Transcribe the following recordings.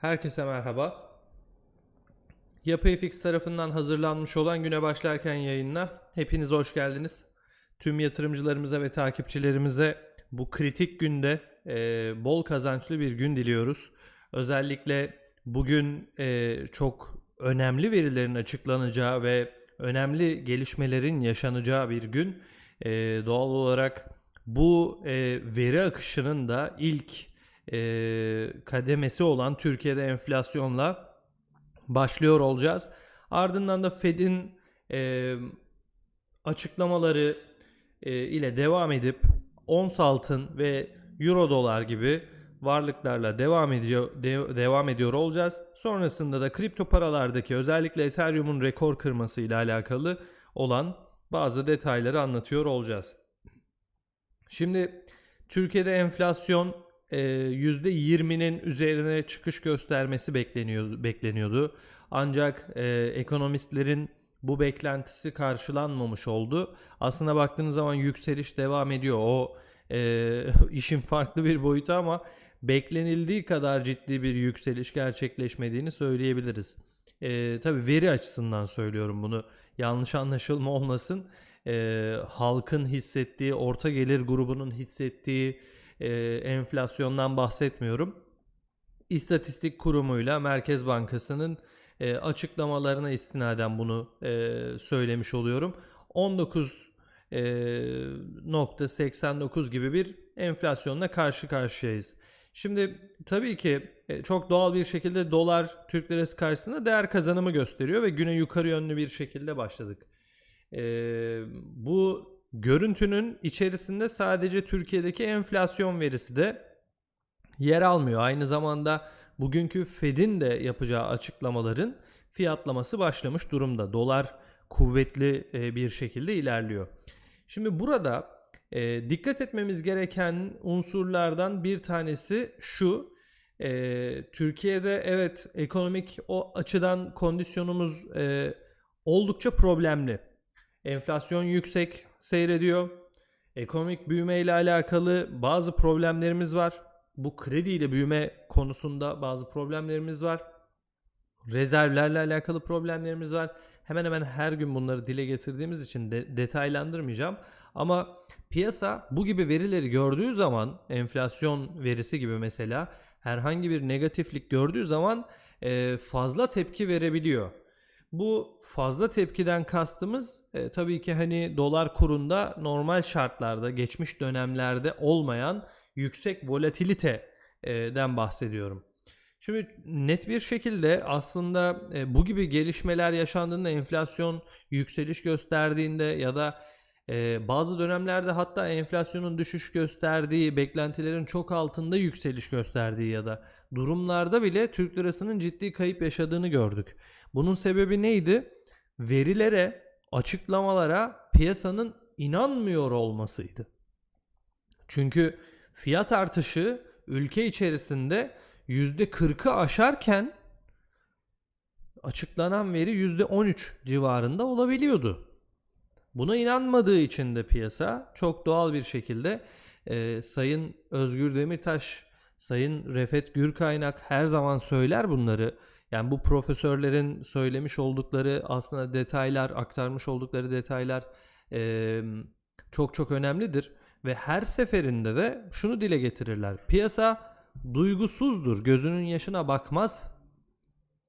Herkese merhaba. YapıFX tarafından hazırlanmış olan güne başlarken yayınına hepiniz hoş geldiniz. Tüm yatırımcılarımıza ve takipçilerimize bu kritik günde e, bol kazançlı bir gün diliyoruz. Özellikle bugün e, çok önemli verilerin açıklanacağı ve önemli gelişmelerin yaşanacağı bir gün. E, doğal olarak bu e, veri akışının da ilk e, kademesi olan Türkiye'de enflasyonla başlıyor olacağız. Ardından da Fed'in e, açıklamaları e, ile devam edip ons altın ve euro dolar gibi varlıklarla devam ediyor de- devam ediyor olacağız. Sonrasında da kripto paralardaki özellikle Ethereum'un rekor kırması ile alakalı olan bazı detayları anlatıyor olacağız. Şimdi Türkiye'de enflasyon %20'nin üzerine çıkış göstermesi bekleniyordu, bekleniyordu. Ancak e, ekonomistlerin bu beklentisi karşılanmamış oldu. Aslına baktığınız zaman yükseliş devam ediyor. O e, işin farklı bir boyutu ama beklenildiği kadar ciddi bir yükseliş gerçekleşmediğini söyleyebiliriz. E, tabii veri açısından söylüyorum bunu. Yanlış anlaşılma olmasın. E, halkın hissettiği, orta gelir grubunun hissettiği e, enflasyondan bahsetmiyorum. İstatistik Kurumu'yla Merkez Bankası'nın e, açıklamalarına istinaden bunu e, söylemiş oluyorum. 19.89 gibi bir enflasyonla karşı karşıyayız. Şimdi tabii ki e, çok doğal bir şekilde dolar Türk lirası karşısında değer kazanımı gösteriyor ve güne yukarı yönlü bir şekilde başladık. E, bu görüntünün içerisinde sadece Türkiye'deki enflasyon verisi de yer almıyor. Aynı zamanda bugünkü Fed'in de yapacağı açıklamaların fiyatlaması başlamış durumda. Dolar kuvvetli e, bir şekilde ilerliyor. Şimdi burada e, dikkat etmemiz gereken unsurlardan bir tanesi şu. E, Türkiye'de evet ekonomik o açıdan kondisyonumuz oldukça problemli. Enflasyon yüksek seyrediyor. Ekonomik büyüme ile alakalı bazı problemlerimiz var. Bu krediyle büyüme konusunda bazı problemlerimiz var. Rezervlerle alakalı problemlerimiz var. Hemen hemen her gün bunları dile getirdiğimiz için de detaylandırmayacağım. Ama piyasa bu gibi verileri gördüğü zaman enflasyon verisi gibi mesela herhangi bir negatiflik gördüğü zaman fazla tepki verebiliyor. Bu fazla tepkiden kastımız e, tabii ki hani dolar kurunda normal şartlarda geçmiş dönemlerde olmayan yüksek volatiliteden bahsediyorum. Şimdi net bir şekilde aslında e, bu gibi gelişmeler yaşandığında enflasyon yükseliş gösterdiğinde ya da e, bazı dönemlerde hatta enflasyonun düşüş gösterdiği, beklentilerin çok altında yükseliş gösterdiği ya da durumlarda bile Türk lirasının ciddi kayıp yaşadığını gördük. Bunun sebebi neydi? Verilere, açıklamalara piyasanın inanmıyor olmasıydı. Çünkü fiyat artışı ülke içerisinde %40'ı aşarken açıklanan veri %13 civarında olabiliyordu. Buna inanmadığı için de piyasa çok doğal bir şekilde e, Sayın Özgür Demirtaş, Sayın Refet Gürkaynak her zaman söyler bunları. Yani bu profesörlerin söylemiş oldukları aslında detaylar, aktarmış oldukları detaylar e, çok çok önemlidir. Ve her seferinde de şunu dile getirirler. Piyasa duygusuzdur, gözünün yaşına bakmaz.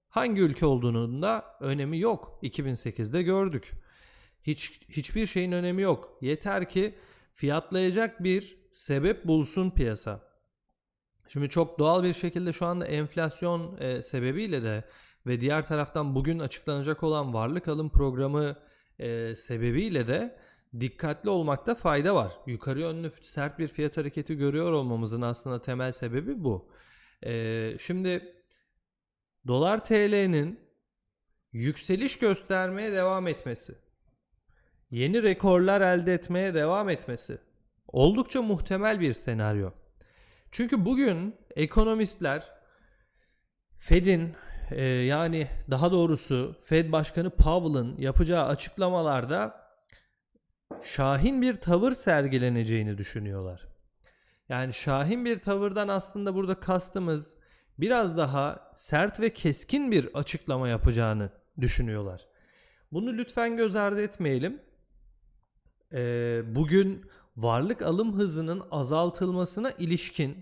Hangi ülke olduğunun da önemi yok. 2008'de gördük. Hiç hiçbir şeyin önemi yok. Yeter ki fiyatlayacak bir sebep bulsun piyasa. Şimdi çok doğal bir şekilde şu anda enflasyon e, sebebiyle de ve diğer taraftan bugün açıklanacak olan varlık alım programı e, sebebiyle de dikkatli olmakta fayda var. Yukarı yönlü sert bir fiyat hareketi görüyor olmamızın aslında temel sebebi bu. E, şimdi dolar TL'nin yükseliş göstermeye devam etmesi, yeni rekorlar elde etmeye devam etmesi oldukça muhtemel bir senaryo. Çünkü bugün ekonomistler Fed'in e, yani daha doğrusu Fed Başkanı Powell'ın yapacağı açıklamalarda şahin bir tavır sergileneceğini düşünüyorlar. Yani şahin bir tavırdan aslında burada kastımız biraz daha sert ve keskin bir açıklama yapacağını düşünüyorlar. Bunu lütfen göz ardı etmeyelim. Ee, bugün varlık alım hızının azaltılmasına ilişkin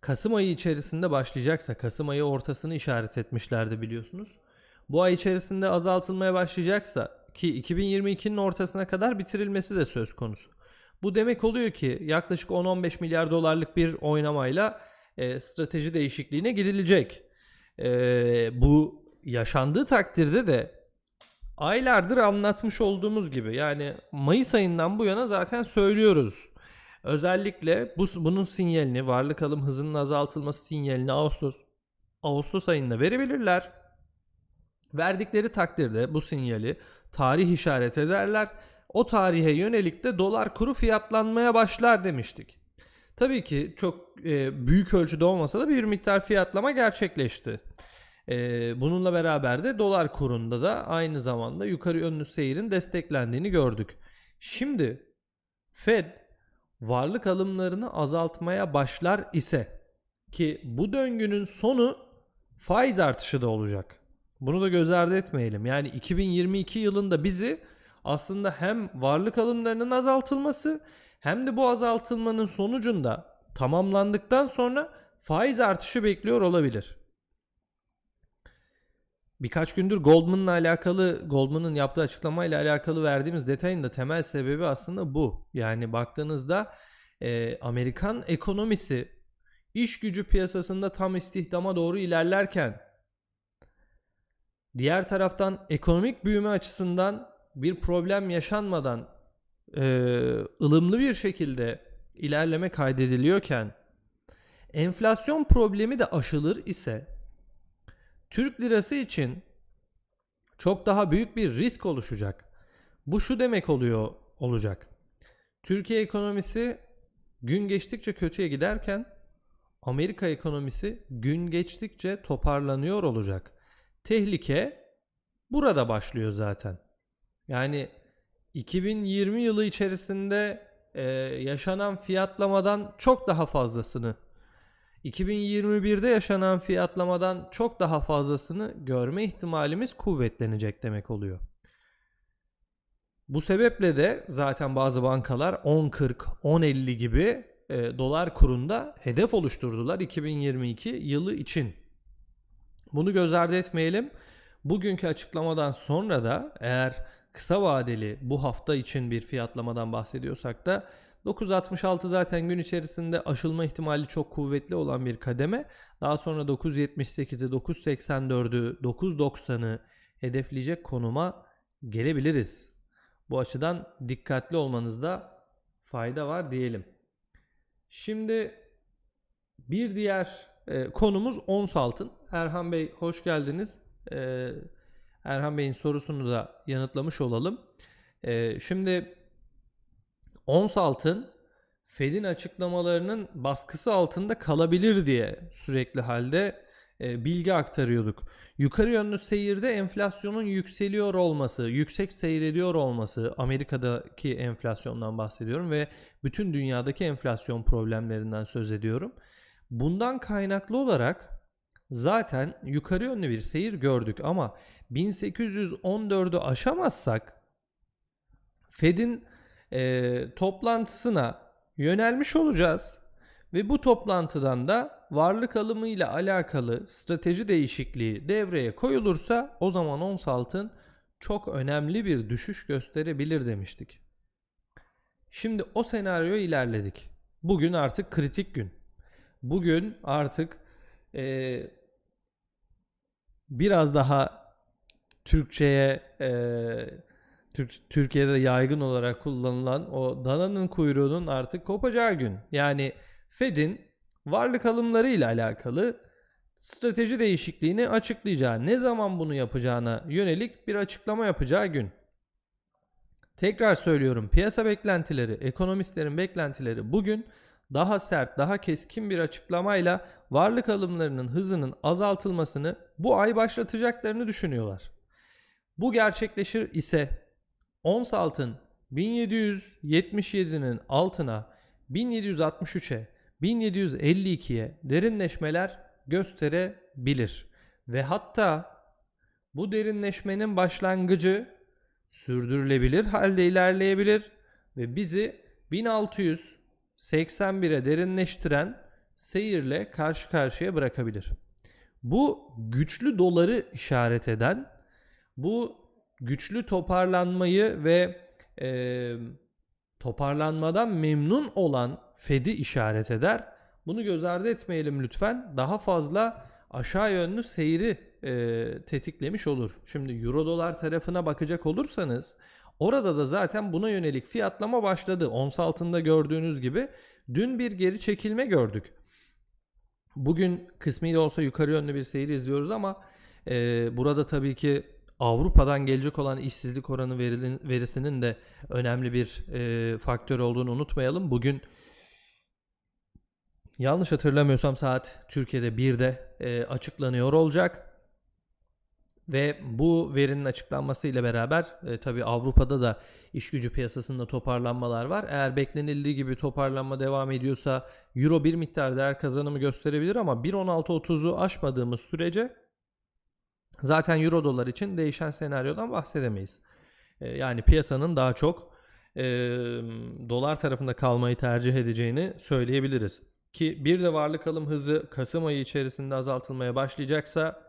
Kasım ayı içerisinde başlayacaksa Kasım ayı ortasını işaret etmişlerdi biliyorsunuz. Bu ay içerisinde azaltılmaya başlayacaksa ki 2022'nin ortasına kadar bitirilmesi de söz konusu. Bu demek oluyor ki yaklaşık 10-15 milyar dolarlık bir oynamayla e, strateji değişikliğine gidilecek. E, bu yaşandığı takdirde de aylardır anlatmış olduğumuz gibi yani Mayıs ayından bu yana zaten söylüyoruz. Özellikle bu bunun sinyalini varlık alım hızının azaltılması sinyalini Ağustos Ağustos ayında verebilirler. Verdikleri takdirde bu sinyali tarih işaret ederler. O tarihe yönelik de dolar kuru fiyatlanmaya başlar demiştik. Tabii ki çok e, büyük ölçüde olmasa da bir miktar fiyatlama gerçekleşti. E, bununla beraber de dolar kurunda da aynı zamanda yukarı yönlü seyirin desteklendiğini gördük. Şimdi Fed varlık alımlarını azaltmaya başlar ise ki bu döngünün sonu faiz artışı da olacak. Bunu da göz ardı etmeyelim. Yani 2022 yılında bizi aslında hem varlık alımlarının azaltılması hem de bu azaltılmanın sonucunda tamamlandıktan sonra faiz artışı bekliyor olabilir. Birkaç gündür Goldman'la alakalı, Goldman'ın yaptığı açıklamayla alakalı verdiğimiz detayın da temel sebebi aslında bu. Yani baktığınızda e, Amerikan ekonomisi iş gücü piyasasında tam istihdama doğru ilerlerken diğer taraftan ekonomik büyüme açısından bir problem yaşanmadan e, ılımlı bir şekilde ilerleme kaydediliyorken enflasyon problemi de aşılır ise Türk lirası için çok daha büyük bir risk oluşacak. Bu şu demek oluyor olacak. Türkiye ekonomisi gün geçtikçe kötüye giderken Amerika ekonomisi gün geçtikçe toparlanıyor olacak. Tehlike burada başlıyor zaten. Yani 2020 yılı içerisinde e, yaşanan fiyatlamadan çok daha fazlasını 2021'de yaşanan fiyatlamadan çok daha fazlasını görme ihtimalimiz kuvvetlenecek demek oluyor. Bu sebeple de zaten bazı bankalar 10.40, 10.50 gibi e, dolar kurunda hedef oluşturdular 2022 yılı için. Bunu göz ardı etmeyelim. Bugünkü açıklamadan sonra da eğer kısa vadeli bu hafta için bir fiyatlamadan bahsediyorsak da 9.66 zaten gün içerisinde aşılma ihtimali çok kuvvetli olan bir kademe. Daha sonra 9.78'i, 9.84'ü, 9.90'ı hedefleyecek konuma gelebiliriz. Bu açıdan dikkatli olmanızda fayda var diyelim. Şimdi bir diğer e, konumuz ons altın. Erhan Bey hoş geldiniz. E, Erhan Bey'in sorusunu da yanıtlamış olalım. E, şimdi ons altın Fed'in açıklamalarının baskısı altında kalabilir diye sürekli halde e, bilgi aktarıyorduk. Yukarı yönlü seyirde enflasyonun yükseliyor olması, yüksek seyrediyor olması, Amerika'daki enflasyondan bahsediyorum ve bütün dünyadaki enflasyon problemlerinden söz ediyorum. Bundan kaynaklı olarak zaten yukarı yönlü bir seyir gördük ama 1814'ü aşamazsak Fed'in e, toplantısına yönelmiş olacağız. Ve bu toplantıdan da varlık alımı ile alakalı strateji değişikliği devreye koyulursa o zaman ons altın çok önemli bir düşüş gösterebilir demiştik. Şimdi o senaryo ilerledik. Bugün artık kritik gün. Bugün artık e, biraz daha Türkçe'ye e, Türk, Türkiye'de yaygın olarak kullanılan o dananın kuyruğunun artık kopacağı gün. Yani Fed'in varlık alımları ile alakalı strateji değişikliğini açıklayacağı, ne zaman bunu yapacağına yönelik bir açıklama yapacağı gün. Tekrar söylüyorum piyasa beklentileri, ekonomistlerin beklentileri bugün daha sert, daha keskin bir açıklamayla varlık alımlarının hızının azaltılmasını bu ay başlatacaklarını düşünüyorlar. Bu gerçekleşir ise Ons altın 1777'nin altına 1763'e 1752'ye derinleşmeler gösterebilir. Ve hatta bu derinleşmenin başlangıcı sürdürülebilir halde ilerleyebilir ve bizi 1681'e derinleştiren seyirle karşı karşıya bırakabilir. Bu güçlü doları işaret eden, bu güçlü toparlanmayı ve e, toparlanmadan memnun olan Fed'i işaret eder. Bunu göz ardı etmeyelim lütfen. Daha fazla aşağı yönlü seyri e, tetiklemiş olur. Şimdi Euro dolar tarafına bakacak olursanız orada da zaten buna yönelik fiyatlama başladı. Ons altında gördüğünüz gibi dün bir geri çekilme gördük. Bugün kısmi de olsa yukarı yönlü bir seyir izliyoruz ama e, burada tabii ki Avrupa'dan gelecek olan işsizlik oranı verisinin de önemli bir e, faktör olduğunu unutmayalım. Bugün yanlış hatırlamıyorsam saat Türkiye'de 1'de e, açıklanıyor olacak. Ve bu verinin açıklanmasıyla beraber e, tabii Avrupa'da da iş gücü piyasasında toparlanmalar var. Eğer beklenildiği gibi toparlanma devam ediyorsa Euro bir miktar değer kazanımı gösterebilir ama 1.16.30'u aşmadığımız sürece zaten Euro dolar için değişen senaryodan bahsedemeyiz. E, yani piyasanın daha çok e, dolar tarafında kalmayı tercih edeceğini söyleyebiliriz. Ki bir de varlık alım hızı Kasım ayı içerisinde azaltılmaya başlayacaksa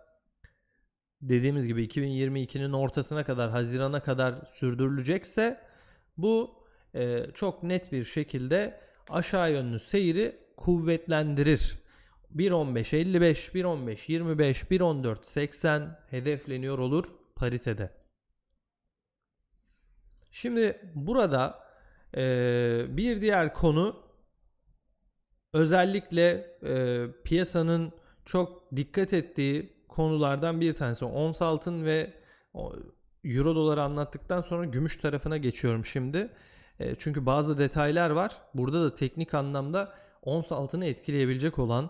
dediğimiz gibi 2022'nin ortasına kadar Haziran'a kadar sürdürülecekse bu e, çok net bir şekilde aşağı yönlü seyri kuvvetlendirir. 1.15.55, 1.15.25, 1.14.80 hedefleniyor olur paritede. Şimdi burada e, bir diğer konu özellikle e, piyasanın çok dikkat ettiği konulardan bir tanesi. Ons altın ve euro doları anlattıktan sonra gümüş tarafına geçiyorum şimdi. E, çünkü bazı detaylar var. Burada da teknik anlamda ons altını etkileyebilecek olan,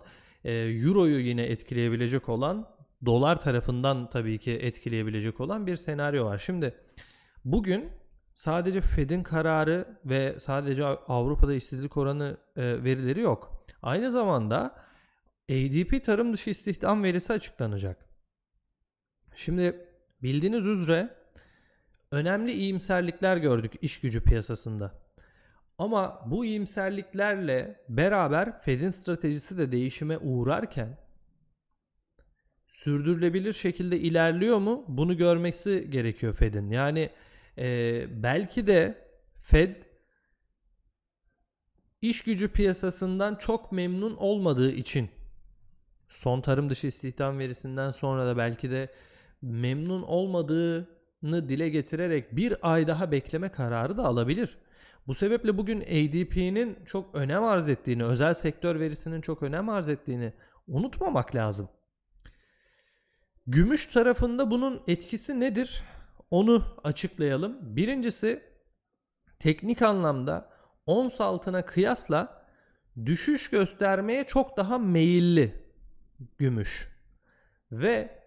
euroyu yine etkileyebilecek olan, dolar tarafından tabii ki etkileyebilecek olan bir senaryo var. Şimdi bugün sadece Fed'in kararı ve sadece Avrupa'da işsizlik oranı e, verileri yok. Aynı zamanda ADP tarım dışı istihdam verisi açıklanacak. Şimdi bildiğiniz üzere önemli iyimserlikler gördük iş gücü piyasasında. Ama bu iyimserliklerle beraber Fed'in stratejisi de değişime uğrarken sürdürülebilir şekilde ilerliyor mu? Bunu görmesi gerekiyor Fed'in. Yani e, belki de Fed iş gücü piyasasından çok memnun olmadığı için son tarım dışı istihdam verisinden sonra da belki de memnun olmadığını dile getirerek bir ay daha bekleme kararı da alabilir. Bu sebeple bugün ADP'nin çok önem arz ettiğini, özel sektör verisinin çok önem arz ettiğini unutmamak lazım. Gümüş tarafında bunun etkisi nedir? Onu açıklayalım. Birincisi teknik anlamda ons altına kıyasla düşüş göstermeye çok daha meyilli gümüş. Ve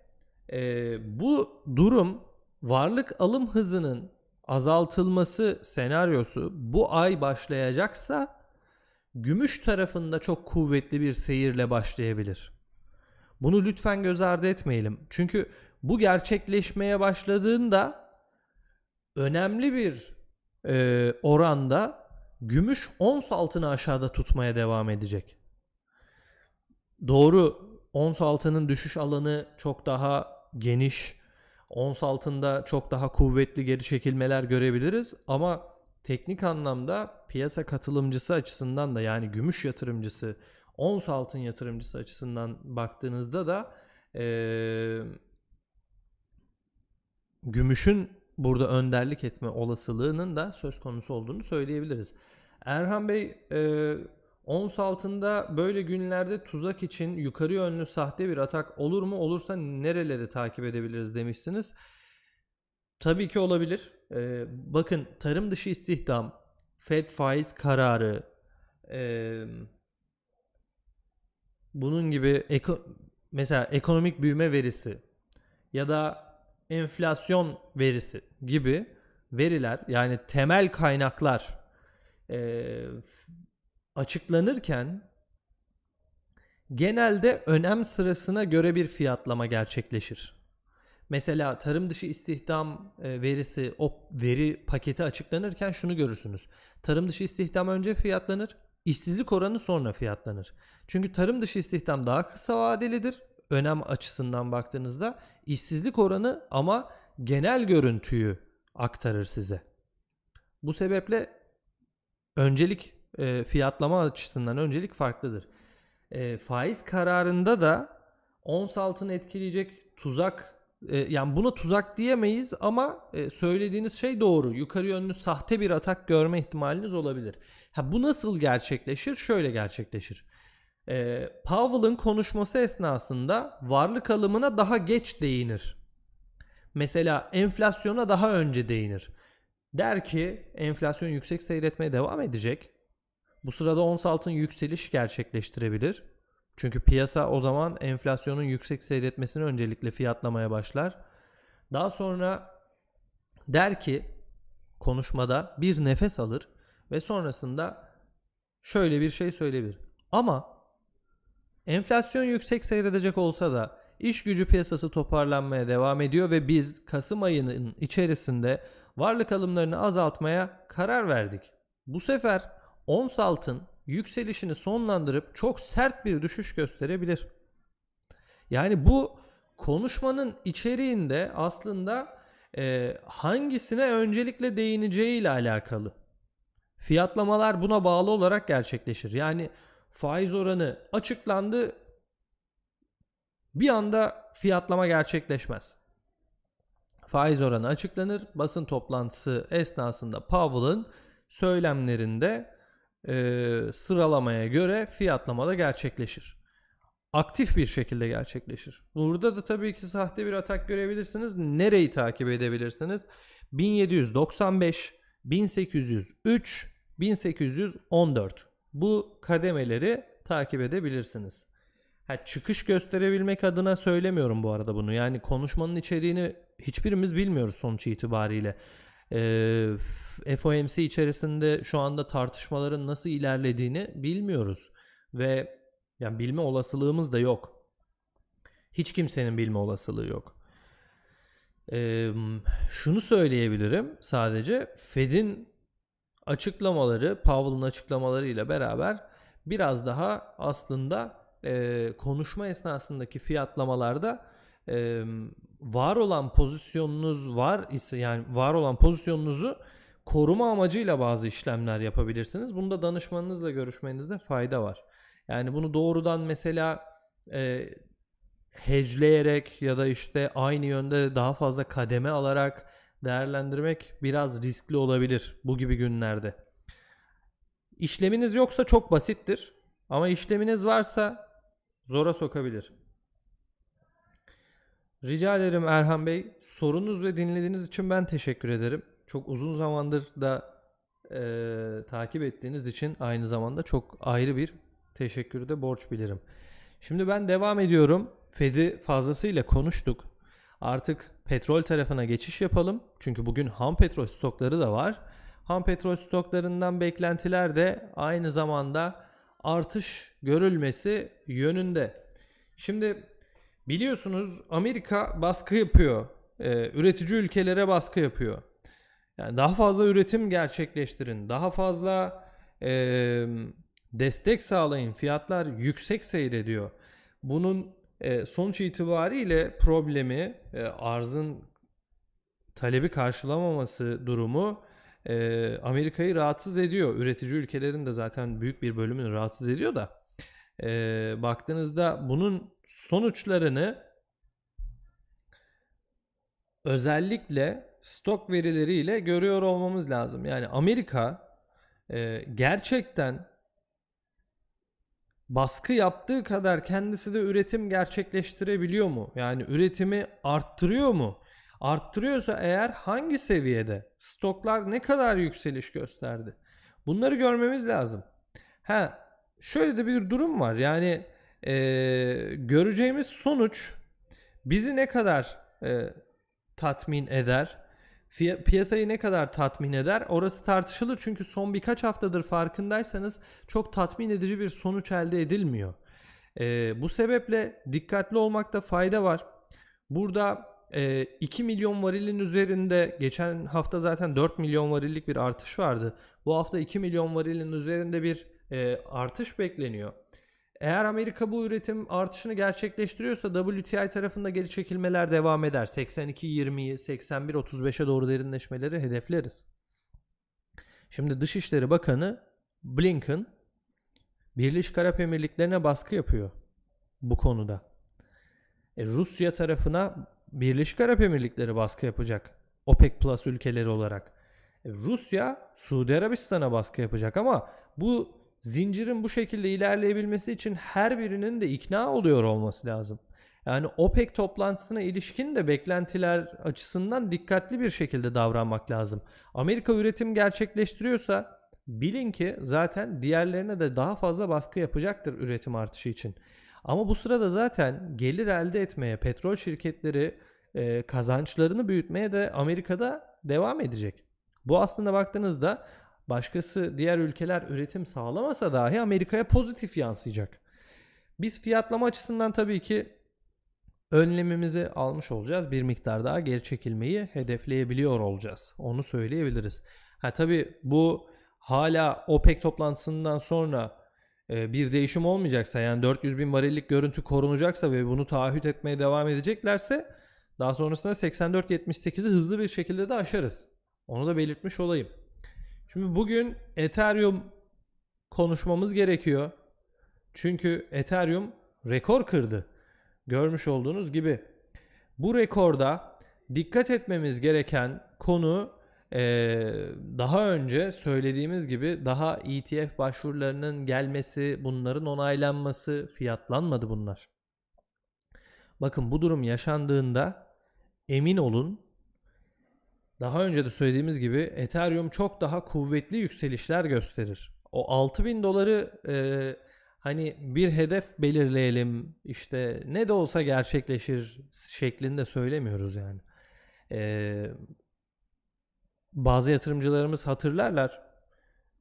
e, bu durum varlık alım hızının azaltılması senaryosu bu ay başlayacaksa gümüş tarafında çok kuvvetli bir seyirle başlayabilir. Bunu lütfen göz ardı etmeyelim. Çünkü bu gerçekleşmeye başladığında önemli bir e, oranda gümüş ons altını aşağıda tutmaya devam edecek. Doğru ons altının düşüş alanı çok daha geniş. Ons altında çok daha kuvvetli geri çekilmeler görebiliriz ama teknik anlamda piyasa katılımcısı açısından da yani gümüş yatırımcısı, ons altın yatırımcısı açısından baktığınızda da ee, gümüşün burada önderlik etme olasılığının da söz konusu olduğunu söyleyebiliriz. Erhan Bey e, Ons altında böyle günlerde tuzak için yukarı yönlü sahte bir atak olur mu? Olursa nereleri takip edebiliriz demişsiniz. Tabii ki olabilir. Ee, bakın tarım dışı istihdam, Fed faiz kararı, e, bunun gibi eko, mesela ekonomik büyüme verisi ya da enflasyon verisi gibi veriler yani temel kaynaklar e, açıklanırken genelde önem sırasına göre bir fiyatlama gerçekleşir. Mesela tarım dışı istihdam e, verisi o veri paketi açıklanırken şunu görürsünüz. Tarım dışı istihdam önce fiyatlanır, işsizlik oranı sonra fiyatlanır. Çünkü tarım dışı istihdam daha kısa vadelidir önem açısından baktığınızda. işsizlik oranı ama genel görüntüyü aktarır size. Bu sebeple öncelik e, fiyatlama açısından öncelik farklıdır. E, faiz kararında da ons altını etkileyecek tuzak e, yani buna tuzak diyemeyiz ama e, söylediğiniz şey doğru. Yukarı yönlü sahte bir atak görme ihtimaliniz olabilir. Ha, bu nasıl gerçekleşir? Şöyle gerçekleşir. E, Powell'ın konuşması esnasında varlık alımına daha geç değinir. Mesela enflasyona daha önce değinir. Der ki enflasyon yüksek seyretmeye devam edecek. Bu sırada ons altın yükseliş gerçekleştirebilir. Çünkü piyasa o zaman enflasyonun yüksek seyretmesini öncelikle fiyatlamaya başlar. Daha sonra der ki konuşmada bir nefes alır ve sonrasında şöyle bir şey söyleyebilir. Ama enflasyon yüksek seyredecek olsa da iş gücü piyasası toparlanmaya devam ediyor ve biz Kasım ayının içerisinde varlık alımlarını azaltmaya karar verdik. Bu sefer ons altın yükselişini sonlandırıp çok sert bir düşüş gösterebilir. Yani bu konuşmanın içeriğinde aslında e, hangisine öncelikle değineceği ile alakalı. Fiyatlamalar buna bağlı olarak gerçekleşir. Yani faiz oranı açıklandı bir anda fiyatlama gerçekleşmez. Faiz oranı açıklanır. Basın toplantısı esnasında Powell'ın söylemlerinde e, sıralamaya göre fiyatlama da gerçekleşir. Aktif bir şekilde gerçekleşir. Burada da tabii ki sahte bir atak görebilirsiniz. Nereyi takip edebilirsiniz? 1795, 1803, 1814. Bu kademeleri takip edebilirsiniz. Ha, çıkış gösterebilmek adına söylemiyorum bu arada bunu. Yani konuşmanın içeriğini hiçbirimiz bilmiyoruz sonuç itibariyle. Ee, FOMC içerisinde şu anda tartışmaların nasıl ilerlediğini bilmiyoruz ve yani bilme olasılığımız da yok. Hiç kimsenin bilme olasılığı yok. Ee, şunu söyleyebilirim sadece Fed'in açıklamaları, Powell'ın açıklamalarıyla beraber biraz daha aslında e, konuşma esnasındaki fiyatlamalarda e, var olan pozisyonunuz var ise yani var olan pozisyonunuzu koruma amacıyla bazı işlemler yapabilirsiniz. Bunda danışmanınızla görüşmenizde fayda var. Yani bunu doğrudan mesela e, hedgeleyerek ya da işte aynı yönde daha fazla kademe alarak değerlendirmek biraz riskli olabilir bu gibi günlerde. İşleminiz yoksa çok basittir. Ama işleminiz varsa zora sokabilir. Rica ederim Erhan Bey. Sorunuz ve dinlediğiniz için ben teşekkür ederim. Çok uzun zamandır da e, takip ettiğiniz için aynı zamanda çok ayrı bir teşekkürü de borç bilirim. Şimdi ben devam ediyorum. Fed'i fazlasıyla konuştuk. Artık petrol tarafına geçiş yapalım. Çünkü bugün ham petrol stokları da var. Ham petrol stoklarından beklentiler de aynı zamanda artış görülmesi yönünde. Şimdi biliyorsunuz Amerika baskı yapıyor. Ee, üretici ülkelere baskı yapıyor. Yani daha fazla üretim gerçekleştirin. Daha fazla e, destek sağlayın. Fiyatlar yüksek seyrediyor. Bunun e, sonuç itibariyle problemi e, arzın talebi karşılamaması durumu e, Amerika'yı rahatsız ediyor. Üretici ülkelerin de zaten büyük bir bölümünü rahatsız ediyor da e, baktığınızda bunun sonuçlarını özellikle stok verileriyle görüyor olmamız lazım. Yani Amerika e, gerçekten baskı yaptığı kadar kendisi de üretim gerçekleştirebiliyor mu? Yani üretimi arttırıyor mu? Arttırıyorsa eğer hangi seviyede? Stoklar ne kadar yükseliş gösterdi? Bunları görmemiz lazım. Ha, şöyle de bir durum var. Yani e, göreceğimiz sonuç bizi ne kadar e, tatmin eder? piyasayı ne kadar tatmin eder? Orası tartışılır çünkü son birkaç haftadır farkındaysanız çok tatmin edici bir sonuç elde edilmiyor. Ee, bu sebeple dikkatli olmakta fayda var. Burada e, 2 milyon varilin üzerinde geçen hafta zaten 4 milyon varillik bir artış vardı. Bu hafta 2 milyon varilin üzerinde bir e, artış bekleniyor. Eğer Amerika bu üretim artışını gerçekleştiriyorsa WTI tarafında geri çekilmeler devam eder. 82-20'yi 81-35'e doğru derinleşmeleri hedefleriz. Şimdi Dışişleri Bakanı Blinken Birleşik Arap Emirlikleri'ne baskı yapıyor bu konuda. E, Rusya tarafına Birleşik Arap Emirlikleri baskı yapacak. OPEC Plus ülkeleri olarak. E, Rusya Suudi Arabistan'a baskı yapacak ama bu zincirin bu şekilde ilerleyebilmesi için her birinin de ikna oluyor olması lazım. Yani OPEC toplantısına ilişkin de beklentiler açısından dikkatli bir şekilde davranmak lazım. Amerika üretim gerçekleştiriyorsa bilin ki zaten diğerlerine de daha fazla baskı yapacaktır üretim artışı için. Ama bu sırada zaten gelir elde etmeye, petrol şirketleri e, kazançlarını büyütmeye de Amerika'da devam edecek. Bu aslında baktığınızda başkası diğer ülkeler üretim sağlamasa dahi Amerika'ya pozitif yansıyacak. Biz fiyatlama açısından tabii ki önlemimizi almış olacağız. Bir miktar daha geri çekilmeyi hedefleyebiliyor olacağız. Onu söyleyebiliriz. Ha tabii bu hala OPEC toplantısından sonra e, bir değişim olmayacaksa yani 400 bin varillik görüntü korunacaksa ve bunu taahhüt etmeye devam edeceklerse daha sonrasında 84-78'i hızlı bir şekilde de aşarız. Onu da belirtmiş olayım. Şimdi bugün Ethereum konuşmamız gerekiyor. Çünkü Ethereum rekor kırdı. Görmüş olduğunuz gibi. Bu rekorda dikkat etmemiz gereken konu ee, daha önce söylediğimiz gibi daha ETF başvurularının gelmesi, bunların onaylanması, fiyatlanmadı bunlar. Bakın bu durum yaşandığında emin olun daha önce de söylediğimiz gibi Ethereum çok daha kuvvetli yükselişler gösterir. O 6000 doları e, hani bir hedef belirleyelim işte ne de olsa gerçekleşir şeklinde söylemiyoruz yani. E, bazı yatırımcılarımız hatırlarlar.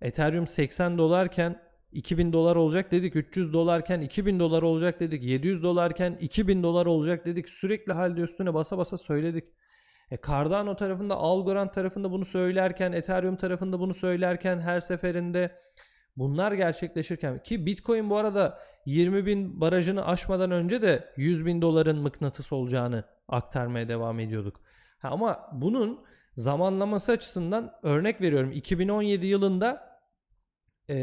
Ethereum 80 dolarken 2000 dolar olacak dedik. 300 dolarken 2000 dolar olacak dedik. 700 dolarken 2000 dolar olacak dedik. Sürekli halde üstüne basa basa söyledik. E Cardano tarafında, Algorand tarafında bunu söylerken, Ethereum tarafında bunu söylerken her seferinde bunlar gerçekleşirken ki Bitcoin bu arada 20 bin barajını aşmadan önce de 100 bin doların mıknatıs olacağını aktarmaya devam ediyorduk. Ha, ama bunun zamanlaması açısından örnek veriyorum 2017 yılında e,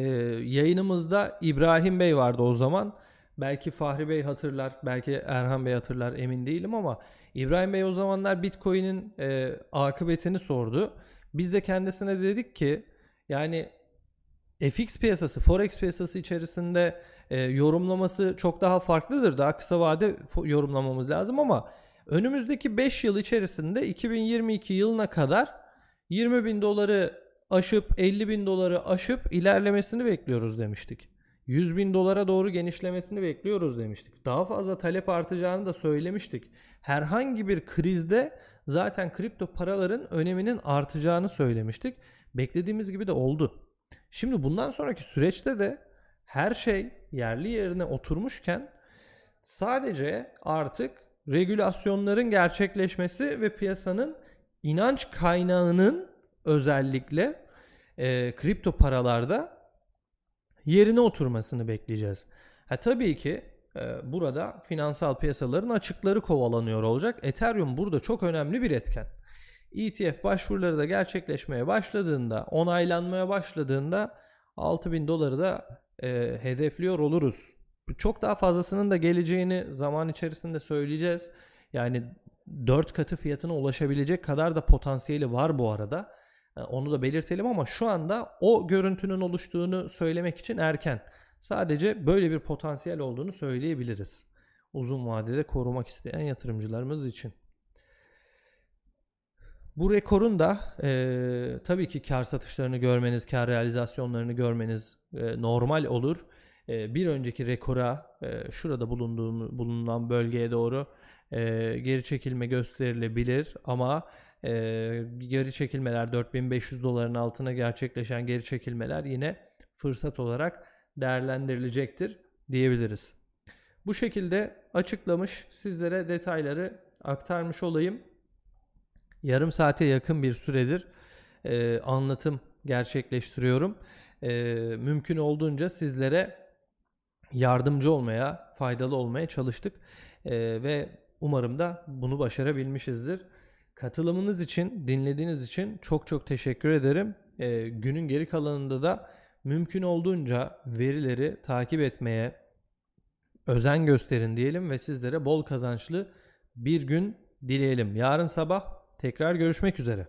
yayınımızda İbrahim Bey vardı o zaman. Belki Fahri Bey hatırlar, belki Erhan Bey hatırlar emin değilim ama İbrahim Bey o zamanlar Bitcoin'in e, akıbetini sordu. Biz de kendisine dedik ki yani FX piyasası, Forex piyasası içerisinde e, yorumlaması çok daha farklıdır. Daha kısa vade yorumlamamız lazım ama önümüzdeki 5 yıl içerisinde 2022 yılına kadar 20 bin doları aşıp 50 bin doları aşıp ilerlemesini bekliyoruz demiştik. 100 bin dolara doğru genişlemesini bekliyoruz demiştik. Daha fazla talep artacağını da söylemiştik. Herhangi bir krizde zaten kripto paraların öneminin artacağını söylemiştik. Beklediğimiz gibi de oldu. Şimdi bundan sonraki süreçte de her şey yerli yerine oturmuşken sadece artık regülasyonların gerçekleşmesi ve piyasanın inanç kaynağının özellikle e, kripto paralarda yerine oturmasını bekleyeceğiz. Ha, tabii ki e, burada finansal piyasaların açıkları kovalanıyor olacak. Ethereum burada çok önemli bir etken. ETF başvuruları da gerçekleşmeye başladığında, onaylanmaya başladığında 6000 doları da e, hedefliyor oluruz. Çok daha fazlasının da geleceğini zaman içerisinde söyleyeceğiz. Yani 4 katı fiyatına ulaşabilecek kadar da potansiyeli var bu arada. E, onu da belirtelim ama şu anda o görüntünün oluştuğunu söylemek için erken. Sadece böyle bir potansiyel olduğunu söyleyebiliriz. Uzun vadede korumak isteyen yatırımcılarımız için. Bu rekorun da e, tabii ki kar satışlarını görmeniz, kar realizasyonlarını görmeniz e, normal olur. E, bir önceki rekora e, şurada bulunduğum bulunan bölgeye doğru e, geri çekilme gösterilebilir ama e, geri çekilmeler 4500 doların altına gerçekleşen geri çekilmeler yine fırsat olarak değerlendirilecektir diyebiliriz. Bu şekilde açıklamış sizlere detayları aktarmış olayım. Yarım saate yakın bir süredir e, anlatım gerçekleştiriyorum. E, mümkün olduğunca sizlere yardımcı olmaya, faydalı olmaya çalıştık E, ve umarım da bunu başarabilmişizdir. Katılımınız için, dinlediğiniz için çok çok teşekkür ederim. E, günün geri kalanında da mümkün olduğunca verileri takip etmeye özen gösterin diyelim ve sizlere bol kazançlı bir gün dileyelim. Yarın sabah tekrar görüşmek üzere.